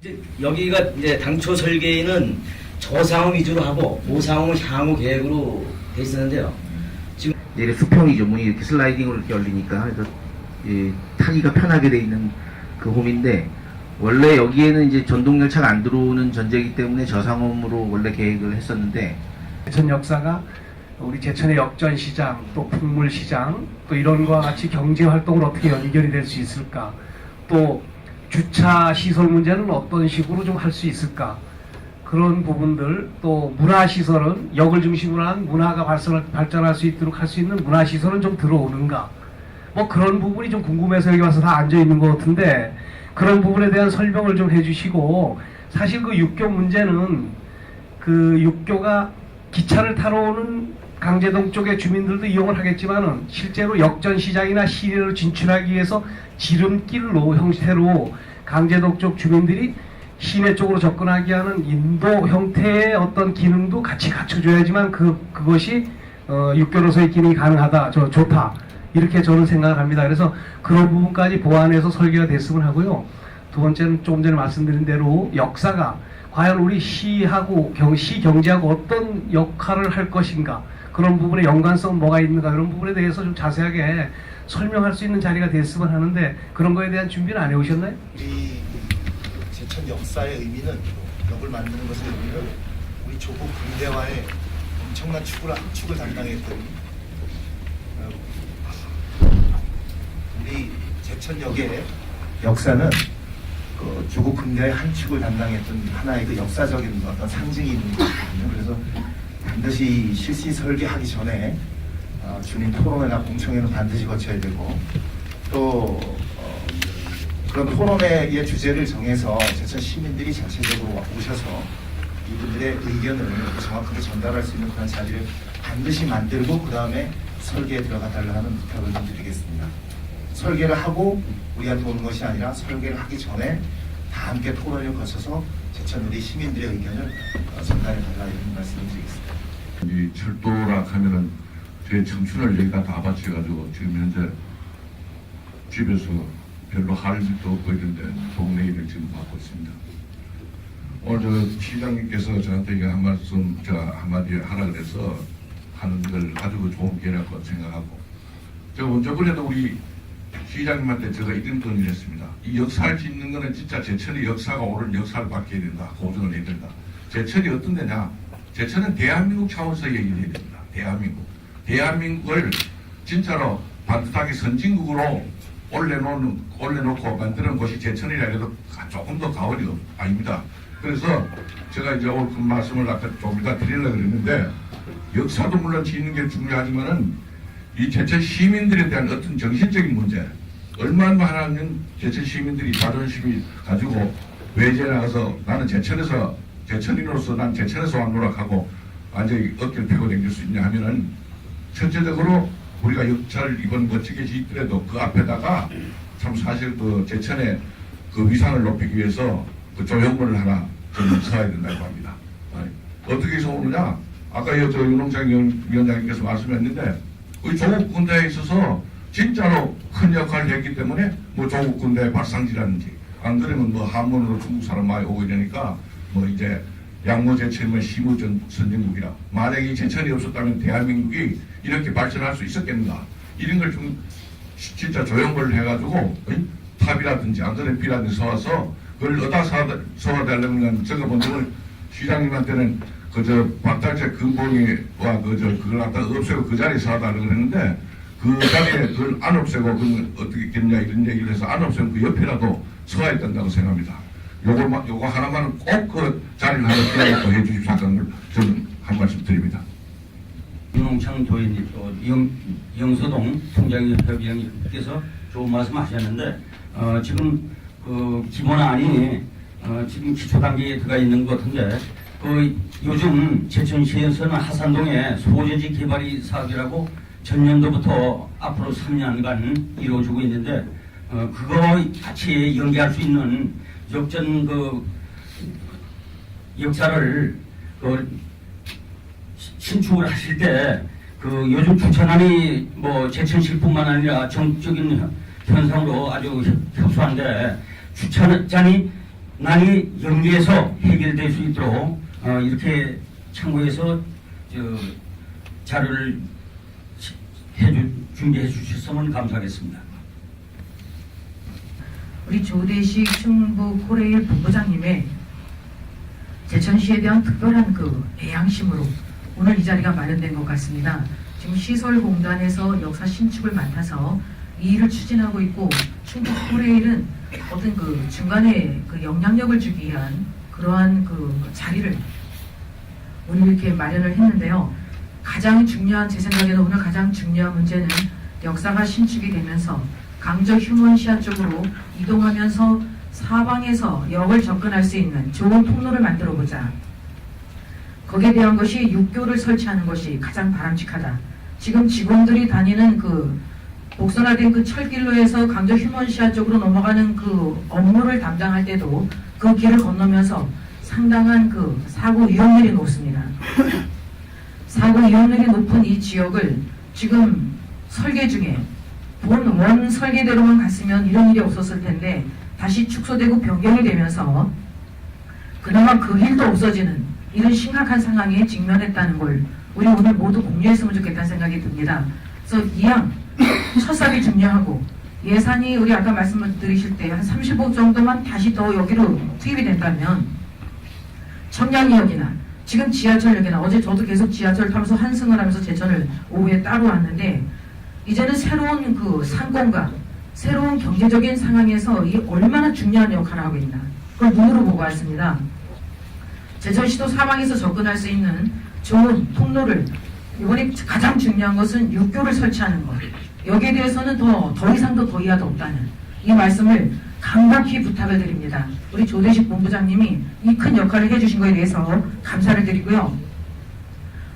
이제 여기가 이제 당초 설계는 저상호 위주로 하고 모상호 향후 계획으로 돼 있었는데요. 지금 이제 수평이죠. 문이 이렇게 슬라이딩으로 이렇게 열리니까 그래서 이 타기가 편하게 돼 있는 그 홈인데 원래 여기에는 이제 전동 열차가 안 들어오는 전제이기 때문에 저상홈으로 원래 계획을 했었는데 제천 역사가 우리 제천의 역전 시장 또 풍물 시장 또 이런 거와 같이 경제 활동을 어떻게 연결이 될 수 있을까 또 주차 시설 문제는 어떤 식으로 좀 할 수 있을까? 그런 부분들 또 문화 시설은 역을 중심으로 한 문화가 발전할, 발전할 수 있도록 할 수 있는 문화 시설은 좀 들어오는가? 뭐 그런 부분이 좀 궁금해서 여기 와서 다 앉아 있는 것 같은데 그런 부분에 대한 설명을 좀 해주시고 사실 그 육교 문제는 그 육교가 기차를 타러 오는 강제동 쪽의 주민들도 이용을 하겠지만은 실제로 역전 시장이나 시내로 진출하기 위해서 지름길로 형태로 강제동 쪽 주민들이 시내 쪽으로 접근하게 하는 인도 형태의 어떤 기능도 같이 갖춰줘야지만 그 그것이 어, 육교로서의 기능이 가능하다, 저 좋다 이렇게 저는 생각을 합니다. 그래서 그런 부분까지 보완해서 설계가 됐으면 하고요. 두 번째는 조금 전에 말씀드린 대로 역사가 과연 우리 시하고 경, 시 경제하고 어떤 역할을 할 것인가 그런 부분의 연관성 뭐가 있는가 그런 부분에 대해서 좀 자세하게 설명할 수 있는 자리가 됐으면 하는데 그런 거에 대한 준비는 안 해오셨나요? 우리 제천 역사의 의미는 역을 만드는 것의 의미는 우리 조국 근대화의 엄청난 축을 축을 담당했던 어, 우리 제천역의 역사는 그 조국 근대의 한 축을 담당했던 하나의 그 역사적인 어떤 상징이 있는 거거든요. 그래서 반드시 실시 설계하기 전에 어, 주민 토론회나 공청회는 반드시 거쳐야 되고 또 어, 그런 토론회의 주제를 정해서 제천 시민들이 자체적으로 오셔서 이분들의 의견을 정확하게 전달할 수 있는 그런 자리를 반드시 만들고 그 다음에 설계에 들어가 달라 하는 부탁을 좀 드리겠습니다. 설계를 하고 우리한테 오는 것이 아니라 설계를 하기 전에 다 함께 토론을 거쳐서 제천 우리 시민들의 의견을 어, 전달해 달라 이런 말씀을 드리겠습니다. 이 철도라 하면은 제 청춘을 여기다 다 바쳐가지고 지금 현재 집에서 별로 할 일도 없고 이런데 동네 일을 지금 받고 있습니다. 오늘 저 시장님께서 저한테 한 말씀, 저 한마디 하라 그래서 하는 걸 아주 좋은 기회라고 생각하고 저 저번에도 우리 시장님한테 제가 이런 건의를 했습니다. 이 역사를 짓는 거는 진짜 제천의 역사가 오늘 역사를 바뀌어야 된다. 고정을 해야 된다. 제천이 어떤 데냐? 제천은 대한민국 차원에서 얘기를 해야 됩니다. 대한민국. 대한민국을 진짜로 반듯하게 선진국으로 올려놓는, 올려놓고 만드는 곳이 제천이라 해도 조금 더 가오리 아닙니다. 그래서 제가 이제 오늘 그 말씀을 아까 좀 이따 드리려고 그랬는데 역사도 물론 짓는 게 중요하지만은 이 제천 시민들에 대한 어떤 정신적인 문제 얼마나 하면 제천 시민들이 자존심이 가지고 외지에 나가서 나는 제천에서 제천인으로서 난 제천에서 왕노락하고 완전히 어깨를 펴고 다닐 수 있냐 하면은 전체적으로 우리가 역사를 이번 멋지게 짓더라도 그 앞에다가 참 사실 그 제천의 그 위상을 높이기 위해서 그 조형물을 하나 좀 서야 된다고 합니다. 어떻게 해서 오느냐? 아까 여- 저 윤홍장 위원- 위원장님께서 말씀했는데 우리 조국 군대에 있어서 진짜로 큰 역할을 했기 때문에 뭐 조국 군대 발상지라든지 안 그러면 뭐 한문으로 중국 사람 많이 오고 이러니까 뭐 이제 양모 제천이면 시무 전 선진국이라 만약에 이 제천이 없었다면 대한민국이 이렇게 발전할 수 있었겠는가 이런 걸 좀 진짜 조형을 해가지고 어이? 탑이라든지 안 그러면 비라든지 서와서 그걸 어디다 서와달라면 제가 먼저 시장님한테는 그저 박달재 근본이와 그저 그걸 갖다 없애고 그 자리에 서달라고 그랬는데 그 자리에 그걸 안 없애고 그건 어떻게 있겠냐 이런 얘기를 해서 안 없애면 그 옆이라도 서야 된다고 생각합니다. 요거 요거 하나만은 꼭 그 자리를 하나 띄워놓고 해주십시오 하는 걸 저는 한 말씀 드립니다. 윤홍창 도의님 또 이영, 이영서동 통장협의원님께서 좋은 말씀 하셨는데 어, 지금 그 기본안이 어, 지금 기초 단계에 들어가 있는 것 같은데 그 요즘 제천시에서는 하산동에 소재지 개발이 사업이라고 전년도부터 앞으로 3년간 이루어지고 있는데 어, 그거 같이 연계할 수 있는 역전 그 역사를 그 신축을 하실 때 그 요즘 주차난이 뭐 제천시뿐만 아니라 전적인 현- 현상으로 아주 협- 협소한데 주차난이 난이 연계해서 해결될 수 있도록 어, 이렇게 참고해서 저 자료를 시- 해주, 준비해 주셨으면 감사하겠습니다. 우리 조대식 충북 코레일 본부장님의 제천시에 대한 특별한 그 애양심으로 오늘 이 자리가 마련된 것 같습니다. 지금 시설공단에서 역사 신축을 맡아서 이 일을 추진하고 있고 충북 코레일은 어떤 그 중간에 그 영향력을 주기 위한 그러한 그 자리를 오늘 이렇게 마련을 했는데요. 가장 중요한 제 생각에는 오늘 가장 중요한 문제는 역사가 신축이 되면서 강저 휴먼시아 쪽으로 이동하면서 사방에서 역을 접근할 수 있는 좋은 통로를 만들어 보자. 거기에 대한 것이 육교를 설치하는 것이 가장 바람직하다. 지금 직원들이 다니는 그 복선화된 그 철길로에서 강저 휴먼시아 쪽으로 넘어가는 그 업무를 담당할 때도 그 길을 건너면서 상당한 그 사고 위험률이 높습니다. 사고 위험률이 높은 이 지역을 지금 설계 중에 본 원 설계대로만 갔으면 이런 일이 없었을 텐데 다시 축소되고 변경이 되면서 그나마 그 일도 없어지는 이런 심각한 상황에 직면했다는 걸 우리 오늘 모두 공유했으면 좋겠다는 생각이 듭니다. 그래서 이양 첫삽이 중요하고 예산이 우리 아까 말씀드리실 때 한 35 정도만 다시 더 여기로 투입이 된다면 청량리역이나 지금 지하철역이나 어제 저도 계속 지하철 타면서 환승을 하면서 제천을 오후에 따로 왔는데 이제는 새로운 그 상공과 새로운 경제적인 상황에서 이 얼마나 중요한 역할을 하고 있나 그걸 눈으로 보고 왔습니다. 제천시도 사방에서 접근할 수 있는 좋은 통로를 이번에 가장 중요한 것은 육교를 설치하는 것. 여기에 대해서는 더, 더 이상도 더 이하도 없다는 이 말씀을 강박히 부탁을 드립니다. 우리 조대식 본부장님이 이 큰 역할을 해주신 것에 대해서 감사를 드리고요.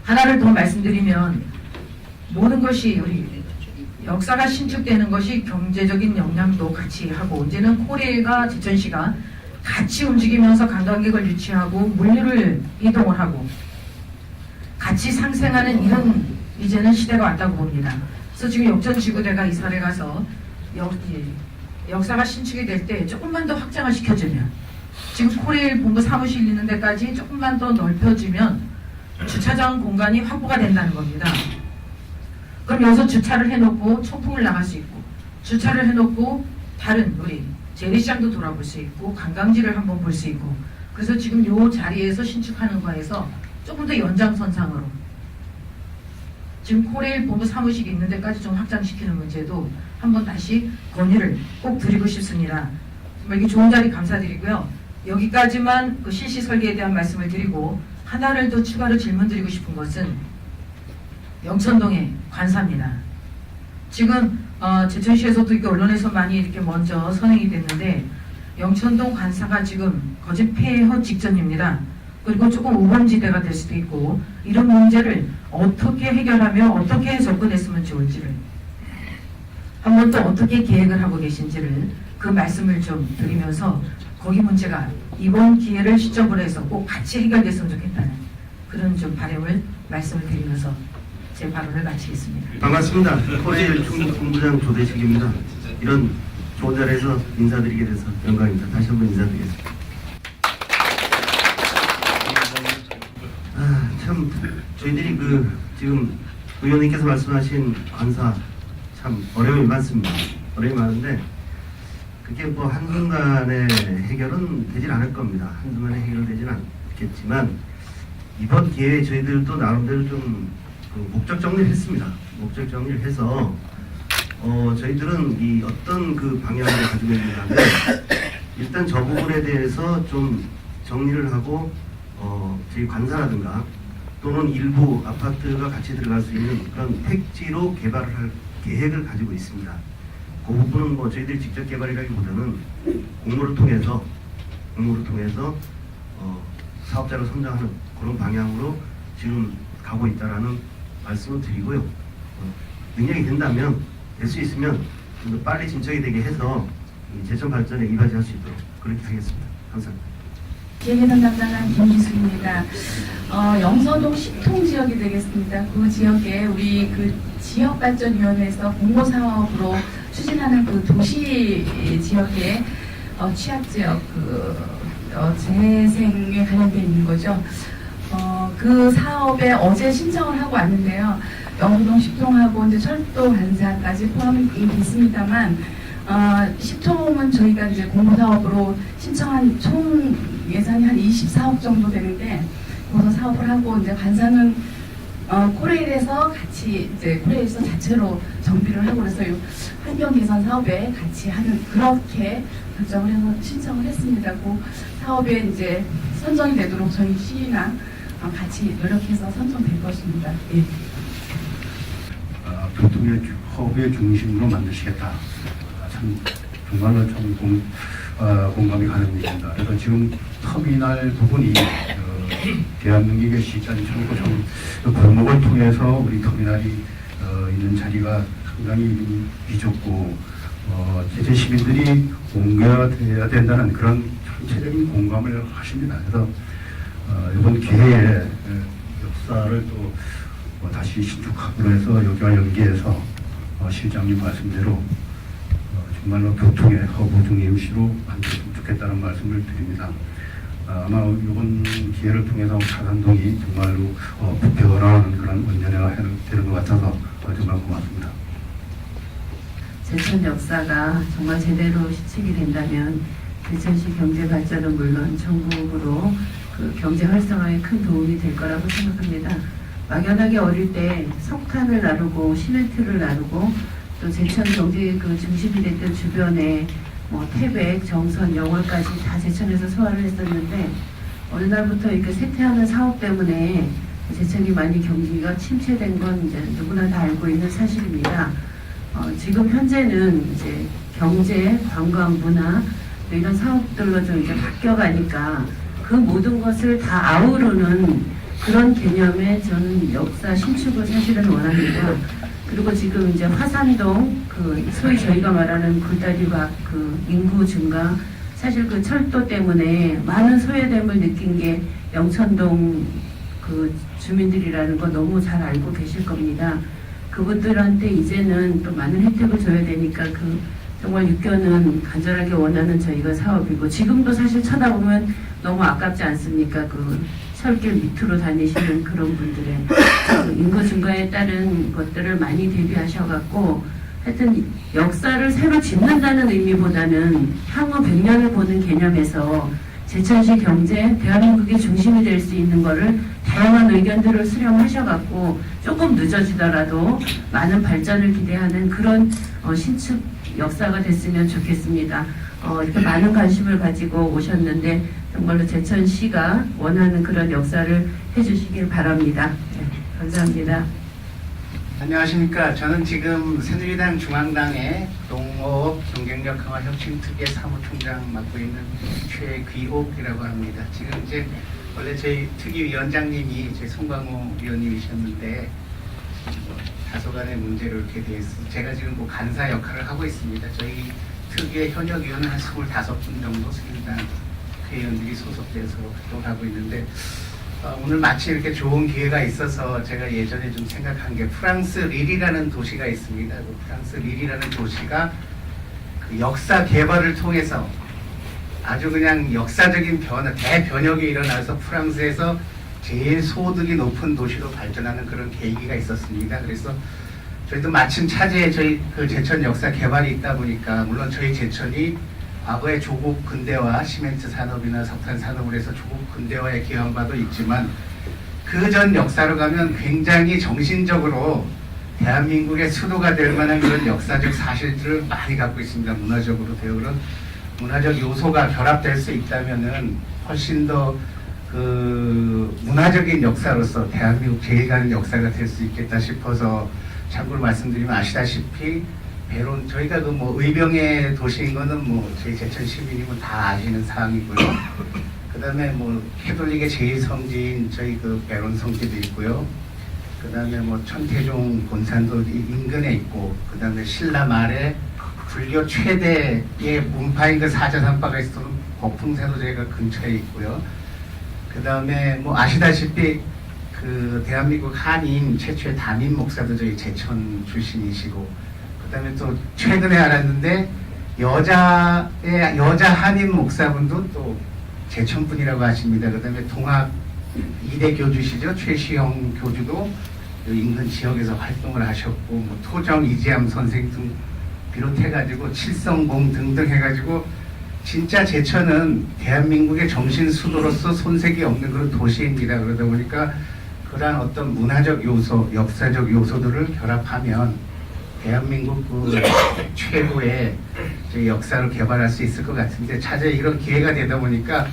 하나를 더 말씀드리면 모든 것이 우리 역사가 신축되는 것이 경제적인 영향도 같이 하고 이제는 코레일과 제천시가 같이 움직이면서 관광객을 유치하고 물류를 이동을 하고 같이 상생하는 이런 이제는 시대가 왔다고 봅니다. 그래서 지금 역전지구대가 이사를 가서 역, 이 역사가 신축이 될 때 조금만 더 확장을 시켜주면 지금 코레일 본부 사무실 있는 데까지 조금만 더 넓혀주면 주차장 공간이 확보가 된다는 겁니다. 그럼 여기서 주차를 해놓고 초풍을 나갈 수 있고 주차를 해놓고 다른 우리 재래시장도 돌아볼 수 있고 관광지를 한번 볼 수 있고 그래서 지금 요 자리에서 신축하는 거에서 조금 더 연장선상으로 지금 코레일 본부 사무실이 있는 데까지 좀 확장시키는 문제도 한번 다시 건의를 꼭 드리고 싶습니다. 정말 이게 좋은 자리 감사드리고요. 여기까지만 그 실시 설계에 대한 말씀을 드리고 하나를 더 추가로 질문 드리고 싶은 것은 영천동의 관사입니다. 지금 어, 제천시에서도 이게 언론에서 많이 이렇게 먼저 선행이 됐는데 영천동 관사가 지금 거짓 폐허 직전입니다. 그리고 조금 우범지대가 될 수도 있고 이런 문제를 어떻게 해결하며 어떻게 접근했으면 좋을지를 한번 또 어떻게 계획을 하고 계신지를 그 말씀을 좀 드리면서 거기 문제가 이번 기회를 시점으로 해서 꼭 같이 해결됐으면 좋겠다는 그런 좀 바람을 말씀을 드리면서 제 발언을 마치겠습니다. 반갑습니다. 충북 본부장 조대식입니다. 이런 좋은 자리에서 인사드리게 돼서 영광입니다. 다시 한번 인사드리겠습니다. 아, 참 저희들이 그 지금 의원님께서 말씀하신 관사 참 어려움이 많습니다. 어려움이 많은데 그게 뭐 한순간에 해결은 되질 않을 겁니다. 한순간에 해결되진 않겠지만 이번 기회에 저희들도 나름대로 좀 그 목적 정리를 했습니다. 목적 정리를 해서 어, 저희들은 이 어떤 그 방향을 가지고 있는가는 일단 저 부분에 대해서 좀 정리를 하고 어, 저희 관사라든가 또는 일부 아파트가 같이 들어갈 수 있는 그런 택지로 개발을 할 계획을 가지고 있습니다. 그 부분은 뭐 저희들이 직접 개발이라기보다는 공모를 통해서 공모를 통해서 어, 사업자를 선정하는 그런 방향으로 지금 가고 있다라는 말씀을 드리고요. 어, 능력이 된다면 될 수 있으면 좀 더 빨리 진척이 되게 해서 이 제천 발전에 이바지할 수 있도록 그렇게 하겠습니다. 감사합니다. 기획예산 담당한 김미숙입니다. 어, 영서동 식통 지역이 되겠습니다. 그 지역에 우리 그 지역발전위원회에서 공모 사업으로 추진하는 그 도시 지역의 어, 취약 지역 그 어, 재생에 관련돼 있는 거죠. 어, 그 사업에 어제 신청을 하고 왔는데요. 영수동 10통하고 이제 철도 관사까지 포함이 있습니다만 어, 10통은 저희가 이제 공모사업으로 신청한 총 예산이 한 24억 정도 되는데 거기서 사업을 하고 이제 관사는 어, 코레일에서 같이 이제 코레일에서 자체로 정비를 하고 그래서 이 환경 개선 사업에 같이 하는 그렇게 결정을 해서 신청을 했습니다. 그 사업에 이제 선정이 되도록 저희 시나 어, 같이 노력해서 선정될 것입니다. 예. 어, 교통의 주- 허브의 중심으로 만드시겠다. 아, 참 정말로 참 공, 어, 공감이 가는 얘기입니다. 그래서 지금 터미널 부분이 어, 대한민국의 시장처럼 좀 골목을 통해서 우리 터미널이 어, 있는 자리가 상당히 좀 비좁고 어, 제재 시민들이 옮겨야 된다는 그런 전체적인 공감을 하십니다. 그래서 어, 이번 기회에 에, 역사를 또 어, 다시 신축하기로 해서 여기와 연계해서 어, 시장님 말씀대로 어, 정말로 교통의 허브 중임시로 만들었으면 좋겠다는 말씀을 드립니다. 아, 아마 이번 기회를 통해서 사단동이 정말로 어, 변화하는 그런 원년회가 되는 것 같아서 어, 정말 고맙습니다. 제천 역사가 정말 제대로 시책이 된다면 제천시 경제 발전은 물론 전국으로 그 경제 활성화에 큰 도움이 될 거라고 생각합니다. 막연하게 어릴 때 석탄을 나르고 시멘트를 나르고 또 제천 경제 그 중심이 됐던 주변에 뭐 태백, 정선, 영월까지 다 제천에서 소화를 했었는데 어느 날부터 이렇게 쇠퇴하는 사업 때문에 제천이 많이 경기가 침체된 건 이제 누구나 다 알고 있는 사실입니다. 어, 지금 현재는 이제 경제, 관광, 문화 또 이런 사업들로 좀 이제 바뀌어가니까 그 모든 것을 다 아우르는 그런 개념의 저는 역사 신축을 사실은 원합니다. 그리고 지금 이제 화산동 그 소위 저희가 말하는 굴다리박 그 인구 증가 사실 그 철도 때문에 많은 소외됨을 느낀 게 영천동 그 주민들이라는 거 너무 잘 알고 계실 겁니다. 그분들한테 이제는 또 많은 혜택을 줘야 되니까 그 정말 육견은 간절하게 원하는 저희가 사업이고 지금도 사실 쳐다보면 너무 아깝지 않습니까? 그 철길 밑으로 다니시는 그런 분들의 그 인구 증가에 따른 것들을 많이 대비하셔갖고 하여튼 역사를 새로 짓는다는 의미보다는 향후 100년을 보는 개념에서 제천시 경제, 대한민국의 중심이 될 수 있는 거를 다양한 의견들을 수렴하셔갖고 조금 늦어지더라도 많은 발전을 기대하는 그런 어, 신축 역사가 됐으면 좋겠습니다. 어, 이렇게 많은 관심을 가지고 오셨는데 정말로 제천시가 원하는 그런 역사를 해주시길 바랍니다. 네, 감사합니다. 안녕하십니까. 저는 지금 새누리당 중앙당의 농업 경쟁력 강화 혁신특위 사무총장 맡고 있는 최귀옥이라고 합니다. 지금 이제 원래 저희 특위 위원장님이 제 송광호 위원님이셨는데 뭐 다소간의 문제로 이렇게 돼 있어 제가 지금 뭐 간사 역할을 하고 있습니다. 저희 특위의 현역 위원은 한 25분 정도 새누리당 회원들이 소속돼서 활동하고 있는데 어, 오늘 마치 이렇게 좋은 기회가 있어서 제가 예전에 좀 생각한 게 프랑스 릴이라는 도시가 있습니다. 그 프랑스 릴이라는 도시가 그 역사 개발을 통해서 아주 그냥 역사적인 변화, 대변혁이 일어나서 프랑스에서 제일 소득이 높은 도시로 발전하는 그런 계기가 있었습니다. 그래서 저희도 마침 차제에 저희 그 제천 역사 개발이 있다 보니까 물론 저희 제천이 과거의 조국 근대화, 시멘트 산업이나 석탄 산업을 해서 조국 근대화에 기여한 바도 있지만 그 전 역사로 가면 굉장히 정신적으로 대한민국의 수도가 될 만한 그런 역사적 사실들을 많이 갖고 있습니다. 문화적으로 되어 그런 문화적 요소가 결합될 수 있다면은 훨씬 더 그 문화적인 역사로서 대한민국 제일 가는 역사가 될 수 있겠다 싶어서 참고로 말씀드리면 아시다시피 배론 저희가 그 뭐 의병의 도시인 거는 뭐 저희 제천 시민이면 다 아시는 사항이고요. 그다음에 뭐 캐톨릭의 제일 성지인 저희 그 배론 성지도 있고요. 그다음에 뭐 천태종 본산도 이 인근에 있고 그다음에 신라 말에 불교 최대의 문파인 그 사자산파가 있었던 거풍사도 저희가 근처에 있고요. 그 다음에 뭐 아시다시피 그 대한민국 한인 최초의 담임 목사도 저희 제천 출신이시고 그 다음에 또 최근에 알았는데 여자의 여자 한인 목사분도 또 제천 분이라고 하십니다. 그 다음에 동학 이대 교주시죠 최시영 교주도 그 인근 지역에서 활동을 하셨고 뭐 토정 이지암 선생 등 비롯해가지고 칠성공 등등 해가지고 진짜 제천은 대한민국의 정신 수도로서 손색이 없는 그런 도시입니다. 그러다 보니까 그러한 어떤 문화적 요소, 역사적 요소들을 결합하면 대한민국 그 최고의 역사를 개발할 수 있을 것 같은데 차제 이런 기회가 되다 보니까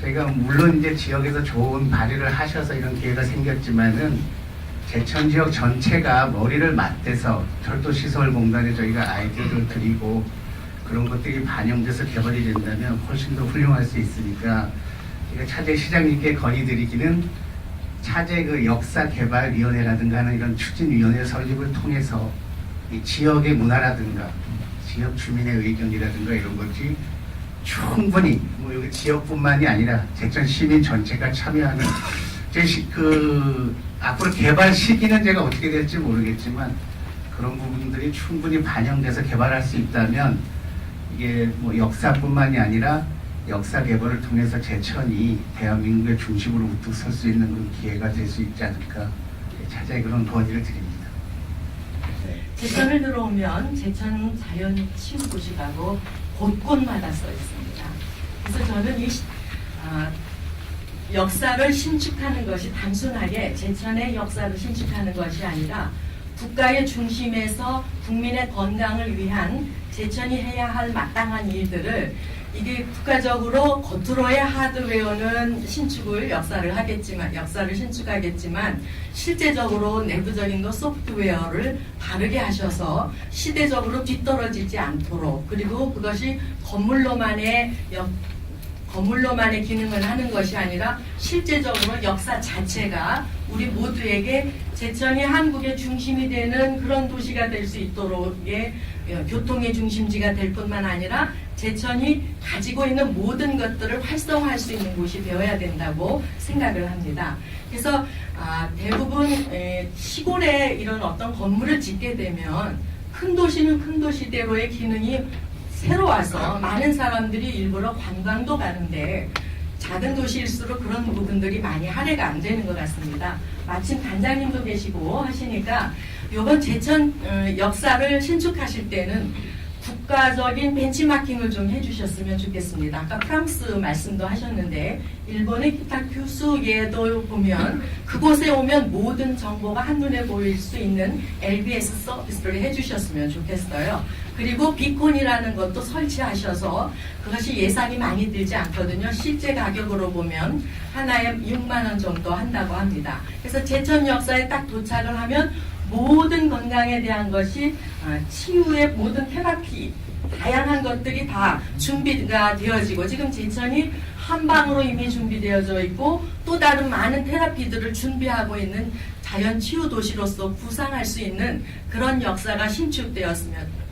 저희가 물론 이제 지역에서 좋은 발의를 하셔서 이런 기회가 생겼지만은 제천 지역 전체가 머리를 맞대서 철도시설공단에 저희가 아이디어를 드리고 그런 것들이 반영돼서 개발이 된다면 훨씬 더 훌륭할 수 있으니까 제가 차제 시장님께 건의드리기는 차제 그 역사 개발 위원회라든가 하는 이런 추진 위원회 설립을 통해서 이 지역의 문화라든가 지역 주민의 의견이라든가 이런 것이 충분히 뭐 여기 지역뿐만이 아니라 제천 시민 전체가 참여하는 제 시- 그 앞으로 개발 시기는 제가 어떻게 될지 모르겠지만 그런 부분들이 충분히 반영돼서 개발할 수 있다면 이게 뭐 역사뿐만이 아니라 역사 개발을 통해서 제천이 대한민국의 중심으로 우뚝 설 수 있는 그런 기회가 될 수 있지 않을까 차자의 그런 건의를 드립니다. 제천을 들어오면 제천 자연 도시라고 곳곳마다 써 있습니다. 그래서 저는 이 시- 아, 역사를 신축하는 것이 단순하게 제천의 역사를 신축하는 것이 아니라 국가의 중심에서 국민의 건강을 위한 제천이 해야 할 마땅한 일들을 이게 국가적으로 겉으로의 하드웨어는 신축을 역사를 하겠지만 역사를 신축하겠지만 실제적으로 내부적인 것 소프트웨어를 바르게 하셔서 시대적으로 뒤떨어지지 않도록 그리고 그것이 건물로만의 역, 건물로만의 기능을 하는 것이 아니라 실제적으로 역사 자체가 우리 모두에게 제천이 한국의 중심이 되는 그런 도시가 될 수 있도록의 어, 교통의 중심지가 될 뿐만 아니라 제천이 가지고 있는 모든 것들을 활성화할 수 있는 곳이 되어야 된다고 생각을 합니다. 그래서 아, 대부분 에, 시골에 이런 어떤 건물을 짓게 되면 큰 도시는 큰 도시대로의 기능이 새로 와서 많은 사람들이 일부러 관광도 가는데 작은 도시일수록 그런 부분들이 많이 할애가 안 되는 것 같습니다. 마침 단장님도 계시고 하시니까 이번 제천 어, 역사를 신축하실 때는 국가적인 벤치마킹을 좀 해주셨으면 좋겠습니다. 아까 프랑스 말씀도 하셨는데 일본의 기타 교수예도 보면 그곳에 오면 모든 정보가 한눈에 보일 수 있는 LBS 서비스를 해주셨으면 좋겠어요. 그리고 비콘이라는 것도 설치하셔서 그것이 예산이 많이 들지 않거든요. 실제 가격으로 보면 하나에 6만 원 정도 한다고 합니다. 그래서 제천 역사에 딱 도착을 하면 모든 건강에 대한 것이 아, 치유의 모든 테라피 다양한 것들이 다 준비가 되어지고 지금 제천이 한 방으로 이미 준비되어져 있고 또 다른 많은 테라피들을 준비하고 있는 자연 치유 도시로서 구상할 수 있는 그런 역사가 신축되었으면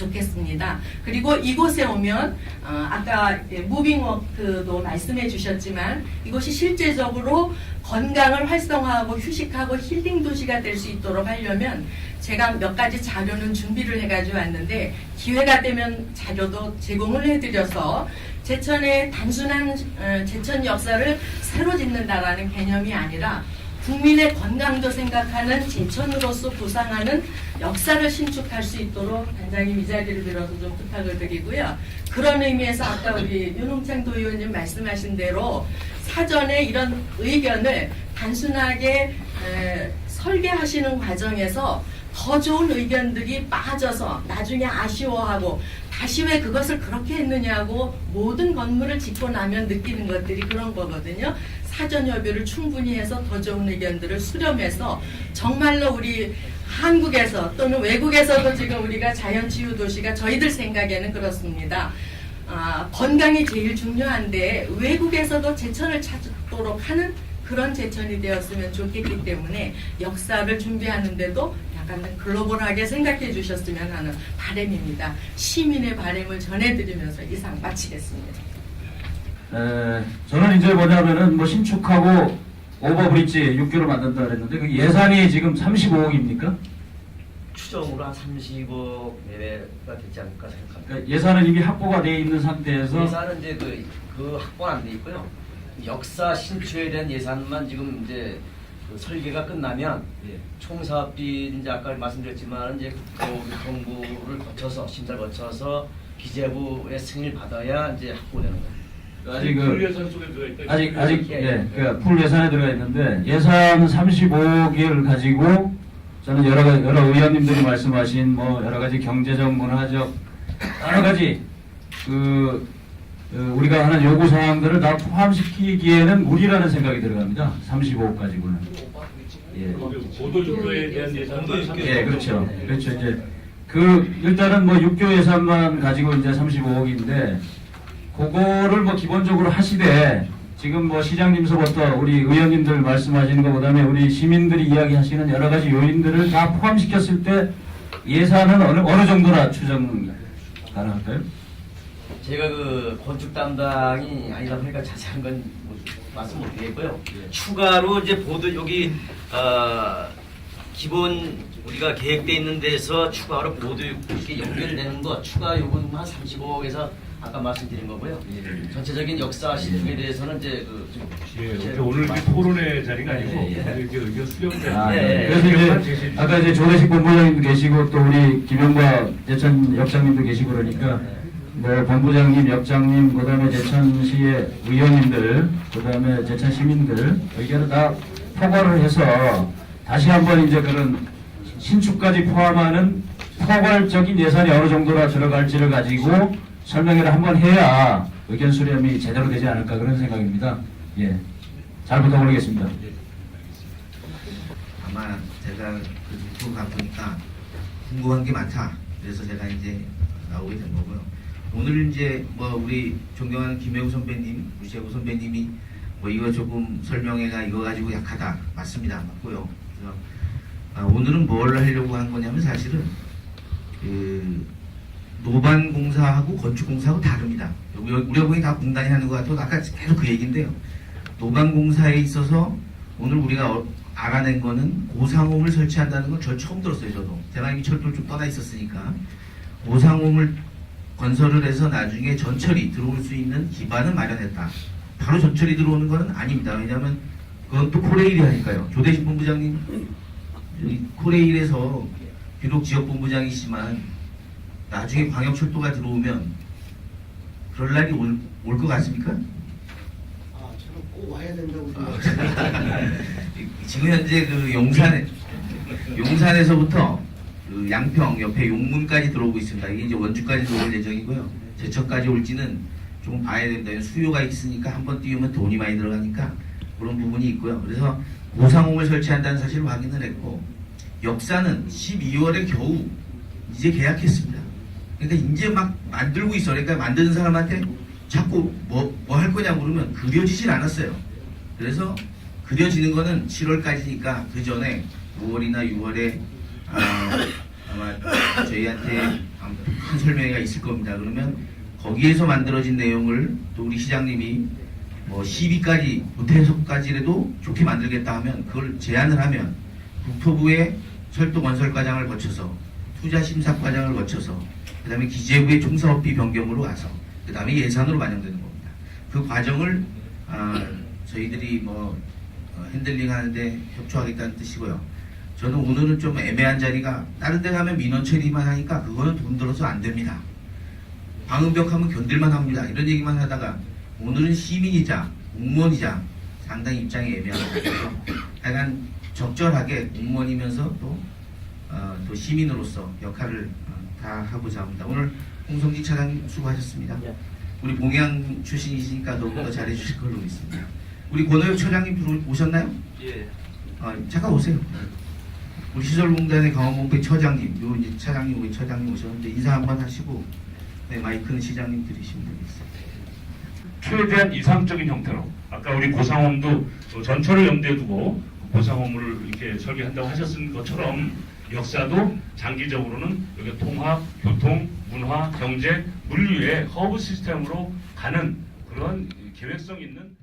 좋겠습니다. 그리고 이곳에 오면 어, 아까 무빙워크도 말씀해 주셨지만 이곳이 실제적으로 건강을 활성화하고 휴식하고 힐링 도시가 될 수 있도록 하려면 제가 몇 가지 자료는 준비를 해가지고 왔는데 기회가 되면 자료도 제공을 해드려서 제천의 단순한 어, 제천 역사를 새로 짓는다라는 개념이 아니라 국민의 건강도 생각하는 제천으로서 구상하는 역사를 신축할 수 있도록 단장님 이 자리를 빌어서 좀 부탁을 드리고요. 그런 의미에서 아까 우리 윤홍창 도의원님 말씀하신 대로 사전에 이런 의견을 단순하게 에, 설계하시는 과정에서 더 좋은 의견들이 빠져서 나중에 아쉬워하고 다시 왜 그것을 그렇게 했느냐고 모든 건물을 짓고 나면 느끼는 것들이 그런 거거든요. 사전 협의를 충분히 해서 더 좋은 의견들을 수렴해서 정말로 우리 한국에서 또는 외국에서도 지금 우리가 자연치유 도시가 저희들 생각에는 그렇습니다. 아, 건강이 제일 중요한데 외국에서도 제천을 찾도록 하는 그런 제천이 되었으면 좋겠기 때문에 역사를 준비하는데도 약간 글로벌하게 생각해 주셨으면 하는 바람입니다. 시민의 바람을 전해드리면서 이상 마치겠습니다. 에, 저는 이제 뭐냐면은 뭐 신축하고 오버브릿지 6개로 만든다 그랬는데 그 예산이 지금 35억입니까? 추정으로 한 30억 내외가 되지 않을까 생각합니다. 그러니까 예산은 이미 확보가 돼 있는 상태에서 예산은 이제 그, 그 확보는 안 돼 있고요. 역사 신축에 대한 예산만 지금 이제 그 설계가 끝나면 총 사업비 이제 아까 말씀드렸지만 이제 국토교통부를 거쳐서 심사를 거쳐서 기재부의 승인을 받아야 이제 확보되는 거예요. 아직 그 아직 아직 예, 그풀 예산에 들어가 있는데 예산 35억을 가지고 저는 여러 가지 여러 의원님들이 말씀하신 뭐 여러 가지 경제적 문화적 여러 가지 그 어, 우리가 하는 요구 사항들을 다 포함시키기에는 무리라는 생각이 들어갑니다. 35억 가지고는. 예. 보도육교에 대한 예산도 예, 그렇죠. 그렇죠. 이제 그 일단은 뭐 육교 예산만 가지고 이제 35억인데 그거를 뭐 기본적으로 하시되 지금 뭐 시장님서부터 우리 의원님들 말씀하시는 거 그다음에 우리 시민들이 이야기하시는 여러 가지 요인들을 다 포함시켰을 때 예산은 어느 어느 정도나 추정 가능할까요? 제가 그 건축 담당이 아니다 보니까 자세한 건 뭐, 말씀 못 드리겠고요. 추가로 이제 보도 여기 어, 기본 우리가 계획돼 있는 데서 추가로 보도 이렇게 연결되는 거 추가 요금 한 35억에서 아까 말씀드린 거고요. 전체적인 역사 신축에 대해서는 이제 그좀 예, 오늘 이렇게 토론회 자리가 아니고 예, 예. 오늘 이렇게 의견 수렴 아, 예, 네. 예. 그래서 이제 아까 이제 조대식 본부장님도 계시고 또 우리 김영과 제천 역장님도 계시고 그러니까 뭐 본부장님, 역장님, 그다음에 제천시의 의원님들, 그다음에 제천 시민들 의견을 다 포괄을 해서 다시 한번 이제 그런 신축까지 포함하는 포괄적인 예산이 어느 정도나 들어갈지를 가지고 설명회를 한번 해야 의견 수렴이 제대로 되지 않을까 그런 생각입니다. 예, 잘 부탁드리겠습니다. 아마 제가 그 유튜브 가보니까 궁금한 게 많다. 그래서 제가 이제 나오게 된 거고요. 오늘 이제 뭐 우리 존경하는 김혜우 선배님, 우시혜우 선배님이 뭐 이거 조금 설명회가 이거 가지고 약하다. 맞습니다. 맞고요. 그래서 아, 오늘은 뭘 하려고 한 거냐면 사실은 그 노반공사하고 건축공사하고 다릅니다. 우리- 보기 다 공단이 하는 것 같아도 아까 계속 그 얘기인데요. 노반공사에 있어서 오늘 우리가 어- 알아낸 거는 고상홈을 설치한다는 건 저 처음 들었어요, 저도. 이미 철도를 좀 떠나 있었으니까. 고상홈을 건설을 해서 나중에 전철이 들어올 수 있는 기반을 마련했다. 바로 전철이 들어오는 건 아닙니다. 왜냐하면 그건 또 코레일이 하니까요. 조대식 본부장님, 이 코레일에서 비록 지역본부장이시지만 나중에 광역철도가 들어오면 그럴 날이 올 것 같습니까? 아, 저는 꼭 와야 된다고 지금 현재 그 용산에 용산에서부터 그 양평 옆에 용문까지 들어오고 있습니다. 이게 이제 원주까지 들어올 예정이고요. 제천까지 올지는 좀 봐야 됩니다. 수요가 있으니까 한 번 띄우면 돈이 많이 들어가니까 그런 부분이 있고요. 그래서 고상홈을 설치한다는 사실을 확인을 했고 역사는 12월에 겨우 이제 계약했습니다. 그러니까 이제 막 만들고 있어. 그러니까 만드는 사람한테 자꾸 뭐 뭐 할 거냐 물으면 그려지질 않았어요. 그래서 그려지는 거는 7월까지니까 그 전에 5월이나 6월에 아마 저희한테 큰 설명회가 있을 겁니다. 그러면 거기에서 만들어진 내용을 또 우리 시장님이 뭐 12까지 못해서까지라도 좋게 만들겠다 하면 그걸 제안을 하면 국토부의 철도 건설 과정을 거쳐서 투자 심사 과정을 거쳐서 그 다음에 기재부의 총사업비 변경으로 와서 그 다음에 예산으로 반영되는 겁니다. 그 과정을 아, 저희들이 뭐 어, 핸들링 하는데 협조하겠다는 뜻이고요. 저는 오늘은 좀 애매한 자리가 다른 데 가면 민원 처리만 하니까 그거는 돈 들어서 안 됩니다. 방음벽 하면 견딜만 합니다. 이런 얘기만 하다가 오늘은 시민이자 공무원이자 상당히 입장이 애매합니다. 그래서 약간 적절하게 공무원이면서 또, 어, 또 시민으로서 역할을 어, 다 하고자 합니다. 오늘 홍성진 차장님 수고하셨습니다. 우리 봉양 출신이시니까 더욱더 잘해주실 걸로 믿습니다. 우리 권호엽 차장님 들어 오셨나요? 예. 아, 잠깐 오세요. 우리 시설공단의 강원본부의 처장님, 요 이제 차장님, 우리 처장님 오셨는데 인사 한번 하시고, 네 마이크는 시장님 드리시면 되겠습니다. 최대한 이상적인 형태로 아까 우리 고상홈도 전철을 염두에 두고 고상홈을 이렇게 설계한다고 하셨은 것처럼 역사도 장기적으로는 여기 통합, 교통, 문화, 경제, 물류의 허브 시스템으로 가는 그런 계획성 있는